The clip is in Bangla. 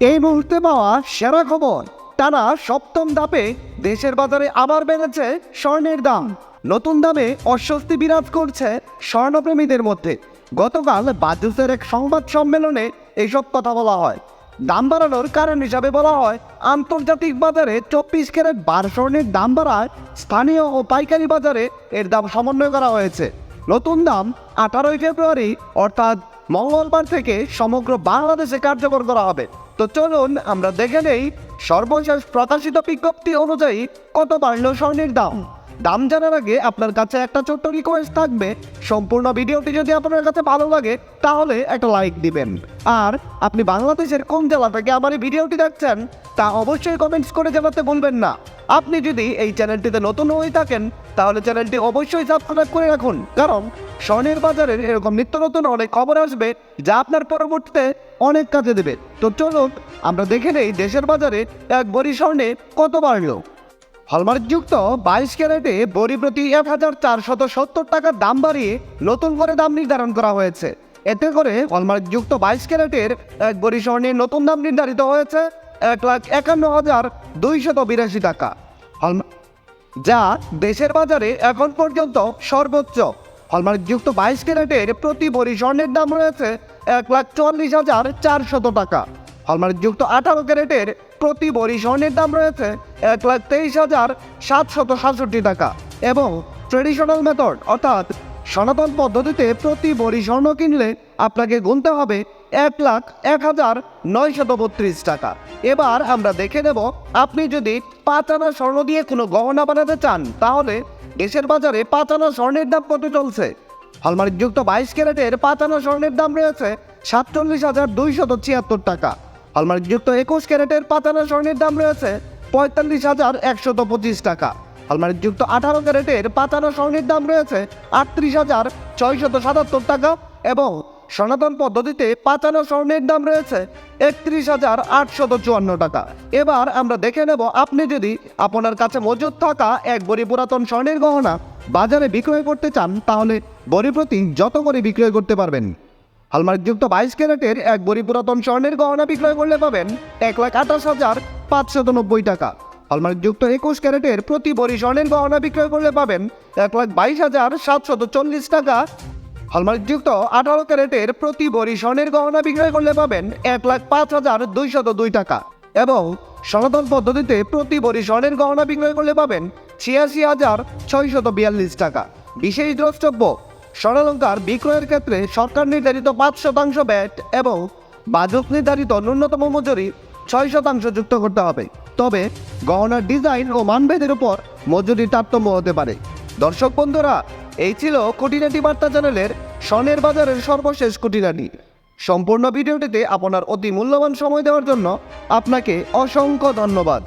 এই মুহূর্তে পাওয়া সেরা খবর, টানা সপ্তম ধাপে দেশের বাজারে আবার বেড়েছে স্বর্ণের দাম। নতুন দামে অস্বস্তি বিরাজ করছে স্বর্ণপ্রেমীদের মধ্যে। গতকাল বাজুসের এক সংবাদ সম্মেলনে এইসব কথা বলা হয়। দাম বাড়ানোর কারণ হিসাবে বলা হয়, আন্তর্জাতিক বাজারে চব্বিশ ক্যারেট বার স্বর্ণের দাম বাড়ায় স্থানীয় ও পাইকারি বাজারে এর দাম সমন্বয় করা হয়েছে। নতুন দাম আঠারোই ফেব্রুয়ারি, অর্থাৎ মঙ্গলবার থেকে সমগ্র বাংলাদেশে কার্যকর করা হবে। তো চলুন আমরা দেখে নেই সর্বশেষ প্রকাশিত বিজ্ঞপ্তি অনুযায়ী কত বাড়ল স্বর্ণের দাম। দাম জানার আগে আপনার কাছে একটা ছোট্ট রিকোয়েস্ট থাকবে। সম্পূর্ণ ভিডিওটি যদি আপনার কাছে ভালো লাগে, তাহলে একটা লাইক দিবেন। আর আপনি বাংলাদেশের কোন জেলা থেকে আমার এই ভিডিওটি দেখছেন, তা অবশ্যই কমেন্টস করে জানাতে বলবেন না। আপনি যদি এই চ্যানেলটিতে নতুন হয়ে থাকেন, তাহলে চ্যানেলটি অবশ্যই সাবস্ক্রাইব করে রাখুন। কারণ স্বর্ণের বাজারের এরকম নিত্য নতুন অনেক খবর আসবে যা আপনার পরবর্তীতে অনেক কাজে দেবে। তো চলুন, আমরা দেখে নেই দেশের বাজারে এক বড়ি স্বর্ণে কত বাড়লো। হলমার্কযুক্ত বাইশ ক্যারেটে বড়ি প্রতি এক হাজার চারশত সত্তর টাকার দাম বাড়িয়ে নতুন করে দাম নির্ধারণ করা হয়েছে। এতে করে হলমার্কযুক্ত বাইশ ক্যারেটের এক বড়ি স্বর্ণের নতুন দাম নির্ধারিত হয়েছে এক লাখ একান্ন হাজার দুইশত বিরাশি টাকা। যা দেশের বাজারে এখন পর্যন্ত সর্বোচ্চ। হলমার্কযুক্ত বাইশ ক্যারেটের প্রতি ভরি স্বর্ণের দাম রয়েছে এক লাখ চল্লিশ হাজার চারশত টাকা। হলমার্কযুক্ত আঠারো ক্যারেটের প্রতি ভরি স্বর্ণের দাম রয়েছে এক লাখ তেইশ হাজার সাতশত সাতষট্টি টাকা। এবং ট্রেডিশনাল মেথড অর্থাৎ সনাতন পদ্ধতিতে প্রতি বড়ি স্বর্ণ কিনলে আপনাকে গুনতে হবে এক লাখ এক হাজার নয়শত বত্রিশ টাকা। এবার আমরা দেখে নেব, আপনি যদি পাঁচ আনা স্বর্ণ দিয়ে কোনো গহনা বানাতে চান, তাহলে দেশের বাজারে পাঁচ আনা স্বর্ণের দাম কত চলছে? হলমার্কযুক্ত বাইশ ক্যারেটের পাঁচ আনা স্বর্ণের দাম রয়েছে সাতচল্লিশ হাজার দুইশত ছিয়াত্তর টাকা। হলমার্কযুক্ত একুশ ক্যারেটের পাঁচ আনা স্বর্ণের দাম রয়েছে পঁয়তাল্লিশ হাজার একশত পঁচিশ টাকা। হলমার্কযুক্ত আঠারো ক্যারেটের পাঁচ আনা স্বর্ণের দাম রয়েছে আটত্রিশ হাজার ছয়শত সাতাত্তর টাকা এবং সনাতন পদ্ধতিতে পাঁচানো স্বর্ণের দাম রয়েছে একত্রিশ হাজার আটশত চুয়ান্ন টাকা। এবার আমরা দেখে নেব আপনি যদি আপনার কাছে মজুদ থাকা এক বড়ি পুরাতন স্বর্ণের গহনা বাজারে বিক্রয় করতে চান, তাহলে বড়ি প্রতি যত করে বিক্রয় করতে পারবেন? হলমার্কযুক্ত বাইশ ক্যারেটের এক বড়ি পুরাতন স্বর্ণের গহনা বিক্রয় করলে পাবেন এক লাখ আঠাশ হাজার পাঁচশত নব্বই টাকা। হলমার্কযুক্ত একুশ ক্যারেটের প্রতি বড়ি স্বর্ণের গহনা বিক্রয় করলে পাবেন এক লাখ বাইশ হাজার সাতশত চল্লিশ টাকা। হলমার্কযুক্ত আঠারো ক্যারেটের প্রতি বড়ি স্বর্ণের গহনা বিক্রয় করলে পাবেন এক লাখ পাঁচ হাজার দুইশত দুই টাকা। এবং সনাতন পদ্ধতিতে প্রতি বড়ি স্বর্ণের গহনা বিক্রয় করলে পাবেন ছিয়াশি হাজার ছয়শত বিয়াল্লিশ টাকা। বিশেষ দ্রষ্টব্য, স্বর্ণালঙ্কার বিক্রয়ের ক্ষেত্রে সরকার নির্ধারিত পাঁচ শতাংশ ব্যাট এবং বাজেট নির্ধারিত ন্যূনতম মজুরি ছয় শতাংশ যুক্ত করতে হবে। তবে গহনার ডিজাইন ও মানভেদের উপর মজুরি তারতম্য হতে পারে। দর্শক বন্ধুরা, এই ছিল কোটিনাটি বার্তা চ্যানেলের স্বর্ণের বাজারের সর্বশেষ কোটিনাটি সম্পূর্ণ ভিডিওটিতে আপনার অতি মূল্যবান সময় দেওয়ার জন্য আপনাকে অসংখ্য ধন্যবাদ।